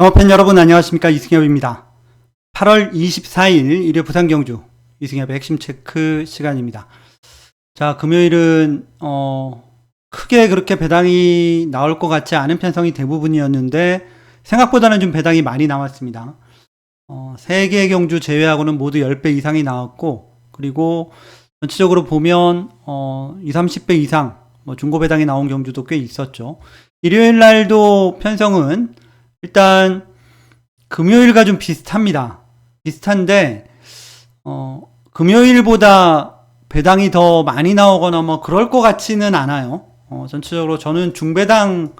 영어팬 여러분 안녕하십니까 이승엽입니다. 8월 24일 일요 부산 경주 이승엽의 핵심 체크 시간입니다. 자 금요일은 어 크게 그렇게 배당이 나올 것 같지 않은 편성이 대부분이었는데 생각보다는 좀 배당이 많이 나왔습니다. 어, 3개의 경주 제외하고는 모두 10배 이상이 나왔고 그리고 전체적으로 보면 어, 20, 30배 이상 뭐 중고 배당이 나온 경주도 꽤 있었죠. 일요일 날도 편성은 일단 금요일과 좀 비슷합니다. 비슷한데 어, 금요일보다 배당이 더 많이 나오거나 뭐 그럴 것 같지는 않아요. 어, 전체적으로 저는 중배당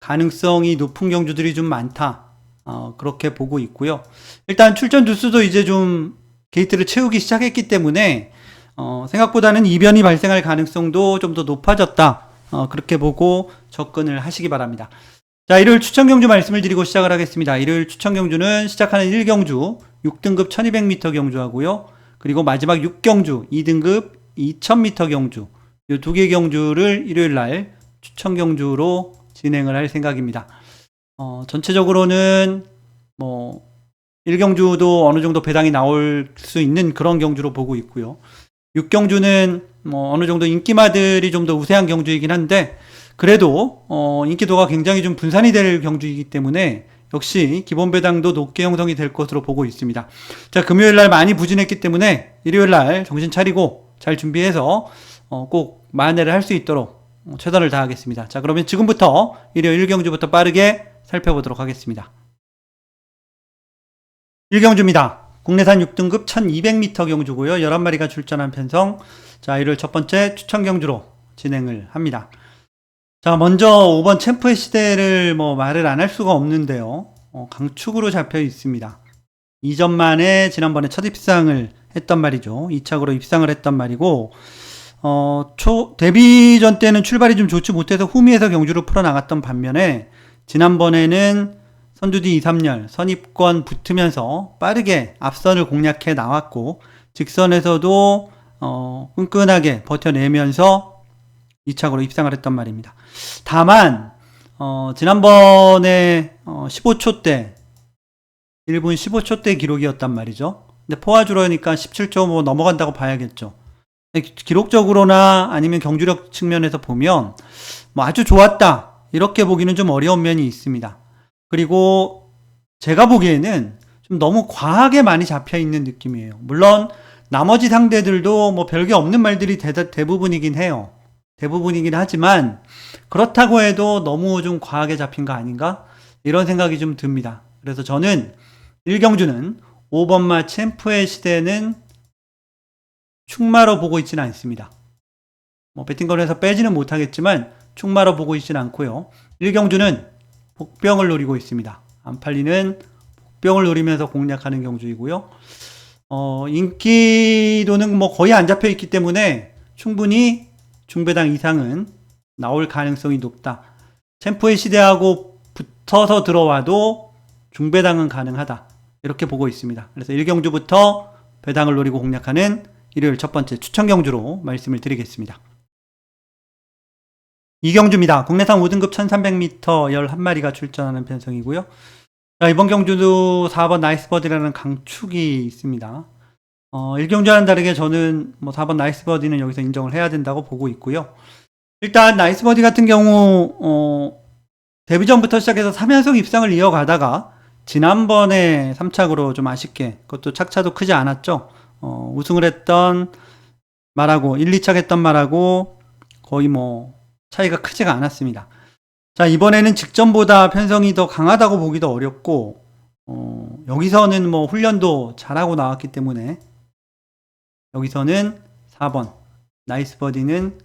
가능성이 높은 경주들이 좀 많다. 어, 그렇게 보고 있고요. 일단 출전 두수도 이제 좀 게이트를 채우기 시작했기 때문에 어, 생각보다는 이변이 발생할 가능성도 좀 더 높아졌다. 어, 그렇게 보고 접근을 하시기 바랍니다. 자, 일요일 추천 경주 말씀을 드리고 시작을 하겠습니다. 일요일 추천 경주는 시작하는 1경주 6등급 1200m 경주하고요. 그리고 마지막 6경주 2등급 2000m 경주 이 두 개 경주를 일요일 날 추천 경주로 진행을 할 생각입니다. 어, 전체적으로는 뭐 1경주도 어느 정도 배당이 나올 수 있는 그런 경주로 보고 있고요. 6경주는 뭐 어느 정도 인기마들이 좀 더 우세한 경주이긴 한데 그래도 어, 인기도가 굉장히 좀 분산이 될 경주이기 때문에 역시 기본 배당도 높게 형성이 될 것으로 보고 있습니다. 자, 금요일 날 많이 부진했기 때문에 일요일 날 정신 차리고 잘 준비해서 어, 꼭 만회를 할 수 있도록 어, 최선을 다하겠습니다. 자, 그러면 지금부터 일요일 1경주부터 빠르게 살펴보도록 하겠습니다. 1경주입니다. 국내산 6등급 1200m 경주고요. 11마리가 출전한 편성. 자, 일요일 첫 번째 추천 경주로 진행을 합니다. 자, 먼저 5번 챔프의 시대를 뭐 말을 안 할 수가 없는데요. 어, 강축으로 잡혀 있습니다. 2전 만에 지난번에 첫 입상을 했던 말이죠. 2착으로 입상을 했던 말이고, 어, 초, 데뷔 전 때는 출발이 좀 좋지 못해서 후미에서 경주를 풀어나갔던 반면에, 지난번에는 선두뒤 2, 3열 선입권 붙으면서 빠르게 앞선을 공략해 나왔고, 직선에서도, 어, 끈끈하게 버텨내면서 2착으로 입상을 했던 말입니다. 다만, 어, 지난번에, 어, 15초 때, 1분 15초 때 기록이었단 말이죠. 근데 포화주로니까 17.5 넘어간다고 봐야겠죠. 기록적으로나 아니면 경주력 측면에서 보면, 뭐 아주 좋았다. 이렇게 보기는 좀 어려운 면이 있습니다. 그리고 제가 보기에는 좀 너무 과하게 많이 잡혀 있는 느낌이에요. 물론, 나머지 상대들도 뭐 별게 없는 말들이 대, 대부분이긴 해요. 대부분이긴 하지만 그렇다고 해도 너무 좀 과하게 잡힌 거 아닌가? 이런 생각이 좀 듭니다. 그래서 저는 1경주는 5번마 챔프의 시대는 충마로 보고 있지는 않습니다. 뭐 배팅건에서 빼지는 못하겠지만 충마로 보고 있지는 않고요. 1경주는 복병을 노리고 있습니다. 안 팔리는 복병을 노리면서 공략하는 경주이고요. 어, 인기도는 뭐 거의 안 잡혀 있기 때문에 충분히 중배당 이상은 나올 가능성이 높다. 챔프의 시대하고 붙어서 들어와도 중배당은 가능하다. 이렇게 보고 있습니다. 그래서 1경주부터 배당을 노리고 공략하는 일요일 첫 번째 추천 경주로 말씀을 드리겠습니다. 2경주입니다. 국내산 5등급 1300m 11마리가 출전하는 편성이고요. 자, 이번 경주도 4번 나이스버디라는 강축이 있습니다. 어, 1경주와는 다르게 저는 뭐 4번 나이스 버디는 여기서 인정을 해야 된다고 보고 있고요. 일단 나이스 버디 같은 경우 어, 데뷔 전부터 시작해서 3연속 입상을 이어가다가 지난번에 3착으로 좀 아쉽게 그것도 착차도 크지 않았죠. 어, 우승을 했던 말하고 1, 2착 했던 말하고 거의 뭐 차이가 크지가 않았습니다. 자 이번에는 직전보다 편성이 더 강하다고 보기도 어렵고 어, 여기서는 뭐 훈련도 잘하고 나왔기 때문에 여기서는 4번 나이스 버디는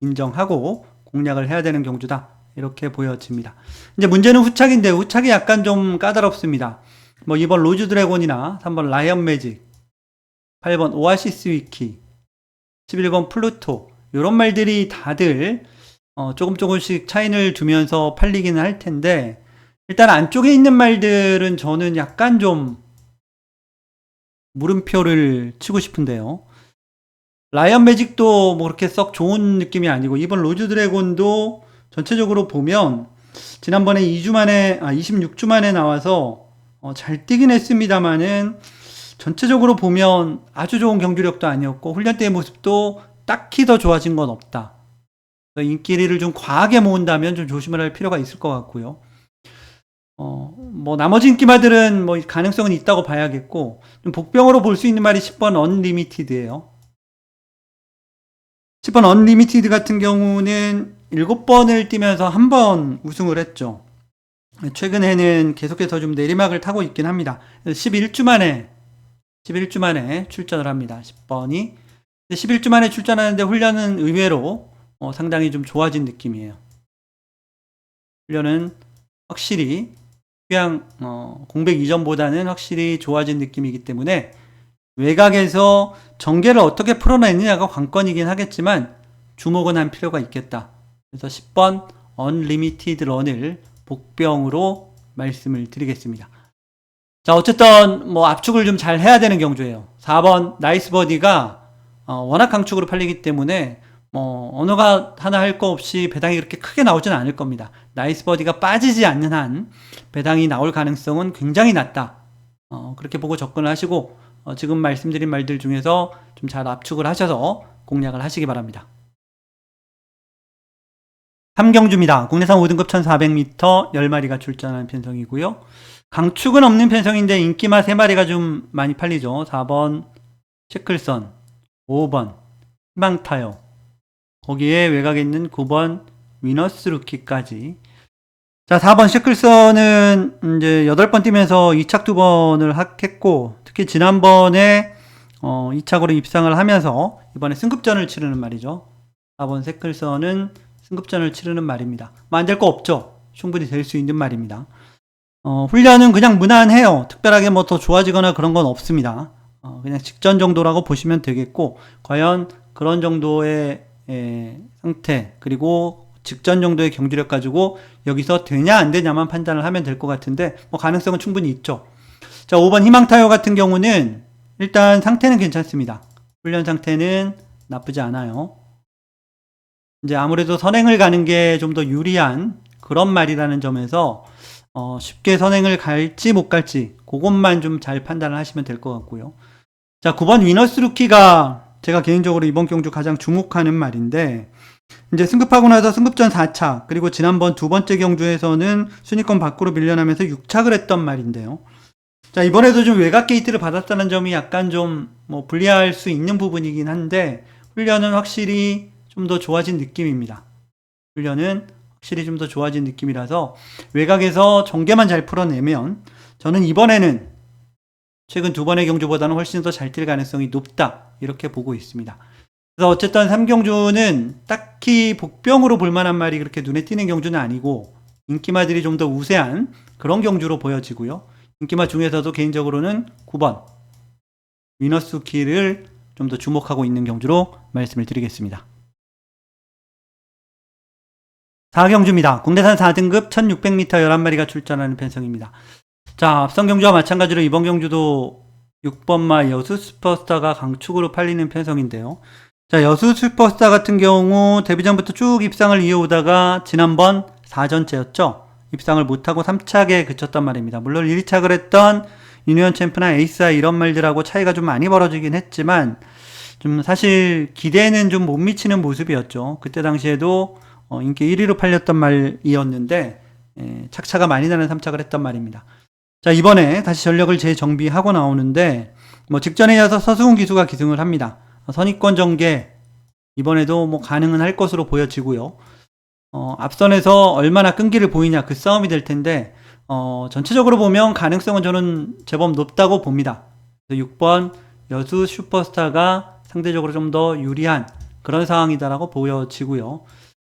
인정하고 공략을 해야 되는 경주다. 이렇게 보여집니다. 이제 문제는 후착인데 후착이 약간 좀 까다롭습니다. 뭐 2번 로즈 드래곤이나 3번 라이언 매직, 8번 오아시스 위키, 11번 플루토 이런 말들이 다들 어, 조금 조금씩 차이를 두면서 팔리기는 할 텐데 일단 안쪽에 있는 말들은 저는 약간 좀 물음표를 치고 싶은데요. 라이언 매직도 뭐 그렇게 썩 좋은 느낌이 아니고 이번 로즈 드래곤도 전체적으로 보면 지난번에 2주 만에, 아, 26주 만에 나와서 어, 잘 뛰긴 했습니다만은 전체적으로 보면 아주 좋은 경주력도 아니었고 훈련 때의 모습도 딱히 더 좋아진 건 없다. 인기리를 좀 과하게 모은다면 좀 조심을 할 필요가 있을 것 같고요. 어, 뭐 나머지 인기마들은 뭐 가능성은 있다고 봐야겠고 좀 복병으로 볼 수 있는 말이 10번 언리미티드예요. 10번 언리미티드 같은 경우는 7번을 뛰면서 한 번 우승을 했죠. 최근에는 계속해서 좀 내리막을 타고 있긴 합니다. 11주 만에 11주 만에 출전을 합니다. 10번이 11주 만에 출전하는데 훈련은 의외로 어, 상당히 좀 좋아진 느낌이에요. 훈련은 확실히 그냥 어, 공백 이전보다는 확실히 좋아진 느낌이기 때문에 외곽에서 전개를 어떻게 풀어내느냐가 관건이긴 하겠지만 주목은 한 필요가 있겠다. 그래서 10번 언리미티드 런을 복병으로 말씀을 드리겠습니다. 자, 어쨌든 뭐 압축을 좀 잘 해야 되는 경주예요. 4번 나이스 버디가 어, 워낙 강축으로 팔리기 때문에 뭐 언어가 하나 할 거 없이 배당이 그렇게 크게 나오진 않을 겁니다. 나이스 버디가 빠지지 않는 한 배당이 나올 가능성은 굉장히 낮다. 어, 그렇게 보고 접근을 하시고 어, 지금 말씀드린 말들 중에서 좀 잘 압축을 하셔서 공략을 하시기 바랍니다. 3경주입니다. 국내산 5등급 1400m 10마리가 출전하는 편성이고요. 강축은 없는 편성인데 인기마 3마리가 좀 많이 팔리죠. 4번 체클선, 5번 희망타요. 거기에 외곽에 있는 9번 위너스 루키까지. 자, 4번 셰클선은 이제 8번 뛰면서 2착 2번을 했고, 특히 지난번에 어, 2착으로 입상을 하면서 이번에 승급전을 치르는 말이죠. 4번 셰클선은 승급전을 치르는 말입니다. 뭐 안될 거 없죠. 충분히 될 수 있는 말입니다. 어, 훈련은 그냥 무난해요. 특별하게 뭐 더 좋아지거나 그런 건 없습니다. 어, 그냥 직전 정도라고 보시면 되겠고, 과연 그런 정도의 에, 상태, 그리고 직전 정도의 경주력 가지고 여기서 되냐 안 되냐만 판단을 하면 될 것 같은데, 뭐 가능성은 충분히 있죠. 자, 5번 희망타요 같은 경우는 일단 상태는 괜찮습니다. 훈련 상태는 나쁘지 않아요. 이제 아무래도 선행을 가는 게 좀 더 유리한 그런 말이라는 점에서 어, 쉽게 선행을 갈지 못 갈지 그것만 좀 잘 판단을 하시면 될 것 같고요. 자, 9번 위너스 루키가 제가 개인적으로 이번 경주 가장 주목하는 말인데 이제 승급하고 나서 승급 전 4차 그리고 지난번 두 번째 경주에서는 순위권 밖으로 밀려나면서 6착을 했던 말인데요. 자, 이번에도 좀 외곽 게이트를 받았다는 점이 약간 좀 뭐 불리할 수 있는 부분이긴 한데 훈련은 확실히 좀 더 좋아진 느낌입니다. 훈련은 확실히 좀 더 좋아진 느낌이라서 외곽에서 전개만 잘 풀어내면 저는 이번에는 최근 두 번의 경주보다는 훨씬 더 잘 뛸 가능성이 높다 이렇게 보고 있습니다. 그래서 어쨌든 3경주는 딱히 복병으로 볼만한 말이 그렇게 눈에 띄는 경주는 아니고 인기마들이 좀 더 우세한 그런 경주로 보여지고요. 인기마 중에서도 개인적으로는 9번 위너스 키를 좀 더 주목하고 있는 경주로 말씀을 드리겠습니다. 4경주입니다. 국내산 4등급 1600m 11마리가 출전하는 편성입니다. 자, 앞선 경주와 마찬가지로 이번 경주도 6번마 여수 슈퍼스타가 강축으로 팔리는 편성인데요. 자, 여수 슈퍼스타 같은 경우 데뷔 전부터 쭉 입상을 이어오다가 지난번 4전째였죠. 입상을 못하고 3착에 그쳤단 말입니다. 물론 1착을 했던 유니언 챔프나 에이스아 이런 말들하고 차이가 좀 많이 벌어지긴 했지만 좀 사실 기대는 좀 못 미치는 모습이었죠. 그때 당시에도 어, 인기 1위로 팔렸던 말이었는데 예, 착차가 많이 나는 3착을 했던 말입니다. 자 이번에 다시 전력을 재정비하고 나오는데 뭐 직전에 이어서 서수훈 기수가 기승을 합니다. 선입권 전개 이번에도 뭐 가능은 할 것으로 보여지고요. 어, 앞선에서 얼마나 끈기를 보이냐 그 싸움이 될 텐데 어, 전체적으로 보면 가능성은 저는 제법 높다고 봅니다. 6번 여수 슈퍼스타가 상대적으로 좀 더 유리한 그런 상황이다라고 보여지고요.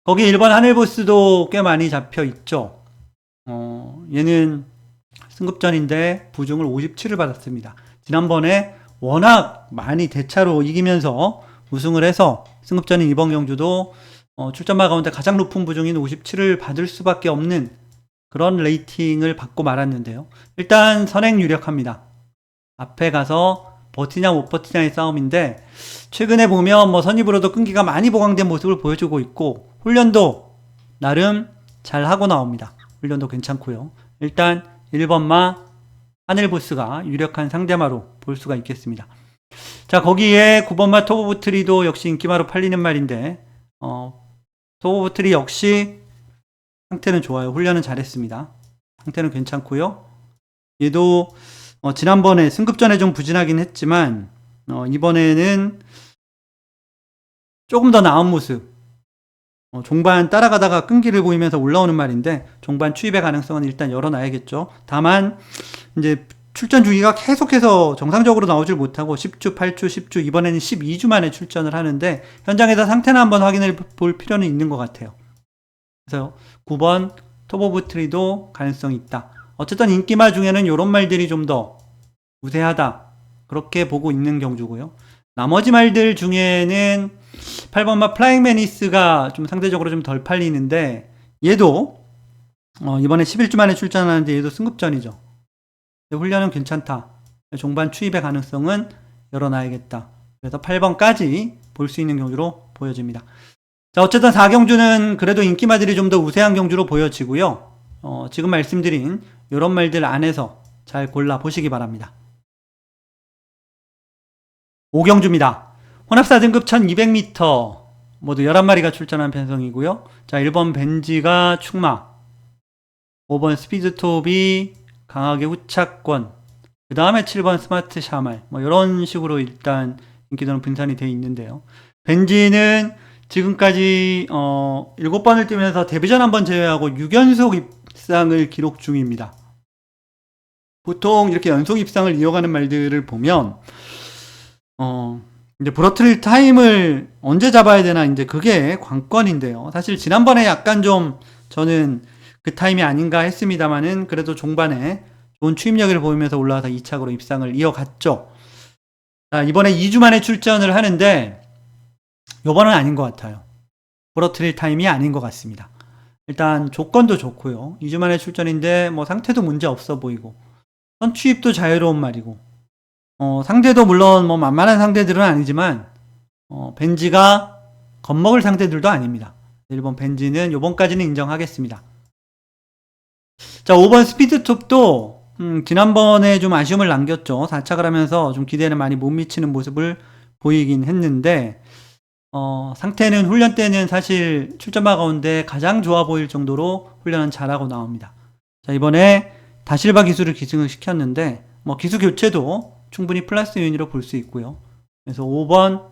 거기 1번 하늘보스도 꽤 많이 잡혀 있죠. 어, 얘는 승급전인데 부중을 57을 받았습니다. 지난번에 워낙 많이 대차로 이기면서 우승을 해서 승급전인 이번 경주도 어, 출전마 가운데 가장 높은 부중인 57을 받을 수밖에 없는 그런 레이팅을 받고 말았는데요. 일단 선행 유력합니다. 앞에 가서 버티냐 못 버티냐의 싸움인데 최근에 보면 뭐 선입으로도 끈기가 많이 보강된 모습을 보여주고 있고 훈련도 나름 잘 하고 나옵니다. 훈련도 괜찮고요. 일단 1번마 하늘보스가 유력한 상대마로 볼 수가 있겠습니다. 자, 거기에 9번마 토보부트리도 역시 인기마로 팔리는 말인데, 어, 토보부트리 역시 상태는 좋아요. 훈련은 잘했습니다. 상태는 괜찮고요. 얘도 어, 지난번에 승급전에 좀 부진하긴 했지만 어, 이번에는 조금 더 나은 모습. 어, 종반 따라가다가 끈기를 보이면서 올라오는 말인데 종반 추입의 가능성은 일단 열어놔야겠죠. 다만 이제 출전 주기가 계속해서 정상적으로 나오질 못하고 10주, 8주, 10주 이번에는 12주 만에 출전을 하는데 현장에서 상태나 한번 확인을 볼 필요는 있는 것 같아요. 그래서 9번 토보부트리도 가능성이 있다. 어쨌든 인기말 중에는 이런 말들이 좀 더 우세하다. 그렇게 보고 있는 경주고요. 나머지 말들 중에는 8번마 플라잉 매니스가 좀 상대적으로 좀 덜 팔리는데 얘도 어, 이번에 11주 만에 출전하는데 얘도 승급전이죠. 훈련은 괜찮다. 종반 추입의 가능성은 열어놔야겠다. 그래서 8번까지 볼 수 있는 경주로 보여집니다. 자, 어쨌든 4경주는 그래도 인기마들이 좀 더 우세한 경주로 보여지고요. 어, 지금 말씀드린 이런 말들 안에서 잘 골라 보시기 바랍니다. 5경주입니다. 혼합사 등급 1200m 모두 11마리가 출전한 편성이고요. 자, 1번 벤지가 축마, 5번 스피드톱이 강하게 후차권, 그 다음에 7번 스마트 샤말, 뭐 이런 식으로 일단 인기도는 분산이 되어 있는데요. 벤지는 지금까지 어 7번을 뛰면서 데뷔전 한 번 제외하고 6연속 입상을 기록 중입니다. 보통 이렇게 연속 입상을 이어가는 말들을 보면 어 이제 브러틀 타임을 언제 잡아야 되나 이제 그게 관건인데요. 사실 지난번에 약간 좀 저는 그 타임이 아닌가 했습니다만은 그래도 종반에 좋은 추임력을 보이면서 올라와서 2착으로 입상을 이어갔죠. 자, 이번에 2주 만에 출전을 하는데 요번은 아닌 것 같아요. 브러틀 타임이 아닌 것 같습니다. 일단 조건도 좋고요. 2주 만에 출전인데 뭐 상태도 문제 없어 보이고 선취입도 자유로운 말이고 어, 상대도 물론 뭐 만만한 상대들은 아니지만 어, 벤지가 겁먹을 상대들도 아닙니다. 1번 벤지는 요번까지는 인정하겠습니다. 자, 5번 스피드톱도 음, 지난번에 좀 아쉬움을 남겼죠. 4착을 하면서 좀 기대는 많이 못 미치는 모습을 보이긴 했는데 어, 상태는 훈련 때는 사실 출전마 가운데 가장 좋아 보일 정도로 훈련은 잘하고 나옵니다. 자, 이번에 다실바 기술을 기승을 시켰는데 뭐 기수 교체도 충분히 플러스 요인으로 볼 수 있고요. 그래서 5번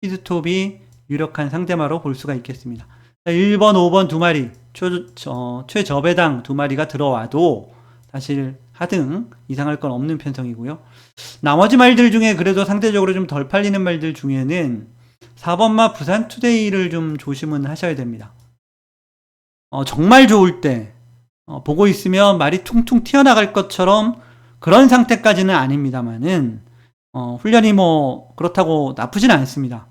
피드톱이 유력한 상대마로 볼 수가 있겠습니다. 1번, 5번 두 마리, 초, 어, 최저배당 두 마리가 들어와도 사실 하등 이상할 건 없는 편성이고요. 나머지 말들 중에 그래도 상대적으로 좀 덜 팔리는 말들 중에는 4번마 부산 투데이를 좀 조심은 하셔야 됩니다. 어, 정말 좋을 때 어, 보고 있으면 말이 퉁퉁 튀어나갈 것처럼 그런 상태까지는 아닙니다만은 어, 훈련이 뭐 그렇다고 나쁘진 않습니다.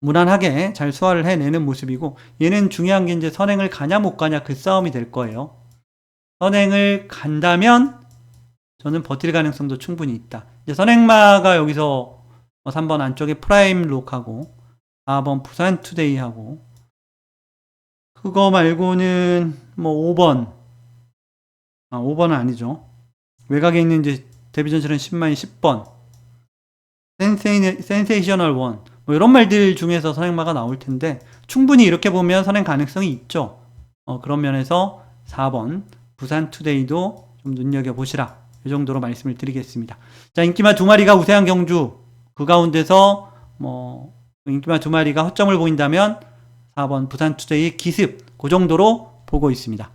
무난하게 잘 소화를 해내는 모습이고 얘는 중요한 게 이제 선행을 가냐 못 가냐 그 싸움이 될 거예요. 선행을 간다면 저는 버틸 가능성도 충분히 있다. 이제 선행마가 여기서 3번 안쪽에 프라임 록하고 4번 부산 투데이하고 그거 말고는 뭐 5번 아 5번은 아니죠. 외곽에 있는 이제 데뷔 전철은 10만이 10번 센세이, 센세이셔널 원, 뭐 이런 말들 중에서 선행마가 나올 텐데, 충분히 이렇게 보면 선행 가능성이 있죠. 어, 그런 면에서 4번, 부산 투데이도 좀 눈여겨 보시라. 이 정도로 말씀을 드리겠습니다. 자, 인기마 두 마리가 우세한 경주, 그 가운데서 뭐, 인기마 두 마리가 허점을 보인다면, 4번 부산 투데이 기습, 그 정도로 보고 있습니다.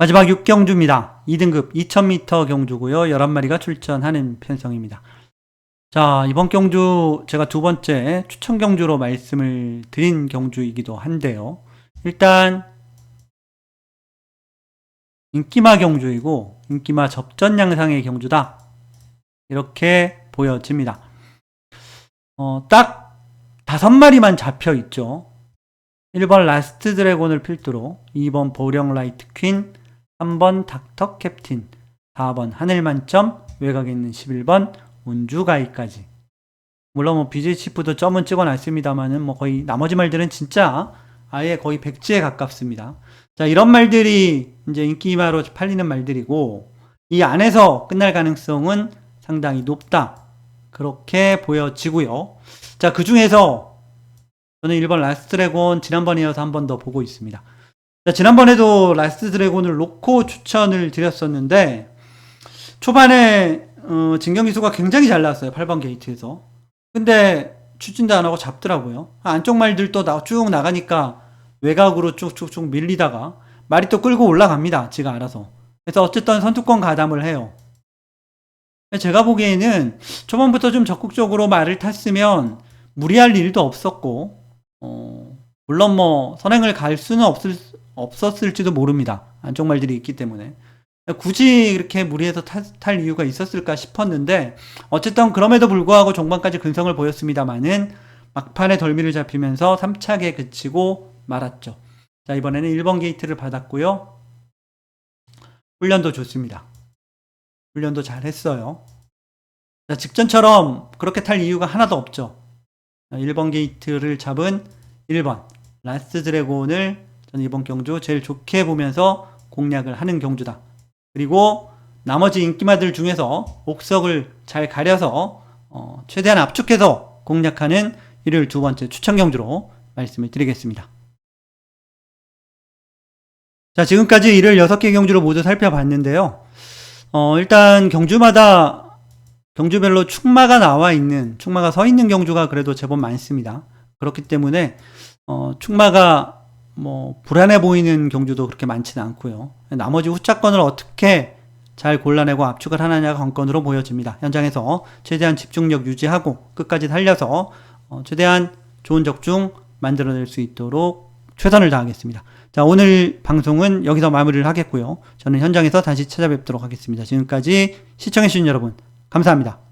마지막 6경주입니다. 2등급 2000m 경주고요. 11마리가 출전하는 편성입니다. 자, 이번 경주 제가 두 번째 추천 경주로 말씀을 드린 경주이기도 한데요. 일단 인기마 경주이고 인기마 접전 양상의 경주다. 이렇게 보여집니다. 어, 딱 다섯 마리만 잡혀 있죠. 1번 라스트 드래곤을 필두로 2번 보령 라이트 퀸, 3번 닥터 캡틴, 4번 하늘만점, 외곽에 있는 11번 운주가이까지. 물론 뭐 BJ 치프도 점은 찍어놨습니다만은 뭐 거의 나머지 말들은 진짜 아예 거의 백지에 가깝습니다. 자, 이런 말들이 이제 인기마로 팔리는 말들이고, 이 안에서 끝날 가능성은 상당히 높다. 그렇게 보여지고요. 자, 그 중에서 저는 1번 라스트 드래곤 지난번에 이어서 한 번 더 보고 있습니다. 자, 지난번에도 라스트 드래곤을 놓고 추천을 드렸었는데, 초반에, 어, 진경기수가 굉장히 잘 나왔어요. 8번 게이트에서. 근데 추진도 안 하고 잡더라고요. 안쪽 말들도 나, 쭉 나가니까 외곽으로 쭉쭉쭉 밀리다가 말이 또 끌고 올라갑니다. 지가 알아서. 그래서 어쨌든 선투권 가담을 해요. 제가 보기에는 초반부터 좀 적극적으로 말을 탔으면 무리할 일도 없었고, 어, 물론 뭐 선행을 갈 수는 없을, 없었을지도 모릅니다. 안쪽 말들이 있기 때문에. 굳이 이렇게 무리해서 탈, 탈 이유가 있었을까 싶었는데, 어쨌든 그럼에도 불구하고 종반까지 근성을 보였습니다만은 막판에 덜미를 잡히면서 3차게 그치고 말았죠. 자, 이번에는 1번 게이트를 받았고요. 훈련도 좋습니다. 훈련도 잘 했어요. 자, 직전처럼 그렇게 탈 이유가 하나도 없죠. 자, 1번 게이트를 잡은 1번 라스트 드래곤을 저는 이번 경주 제일 좋게 보면서 공략을 하는 경주다. 그리고 나머지 인기마들 중에서 옥석을 잘 가려서 어, 최대한 압축해서 공략하는 일요일 두 번째 추천 경주로 말씀을 드리겠습니다. 자, 지금까지 일요일 6개 경주를 모두 살펴봤는데요. 어, 일단 경주마다 경주별로 축마가 나와 있는, 축마가 서 있는 경주가 그래도 제법 많습니다. 그렇기 때문에, 어, 축마가 뭐, 불안해 보이는 경주도 그렇게 많지는 않고요. 나머지 후차권을 어떻게 잘 골라내고 압축을 하느냐가 관건으로 보여집니다. 현장에서 최대한 집중력 유지하고 끝까지 살려서 어, 최대한 좋은 적중 만들어낼 수 있도록 최선을 다하겠습니다. 자, 오늘 방송은 여기서 마무리를 하겠고요. 저는 현장에서 다시 찾아뵙도록 하겠습니다. 지금까지 시청해주신 여러분, 감사합니다.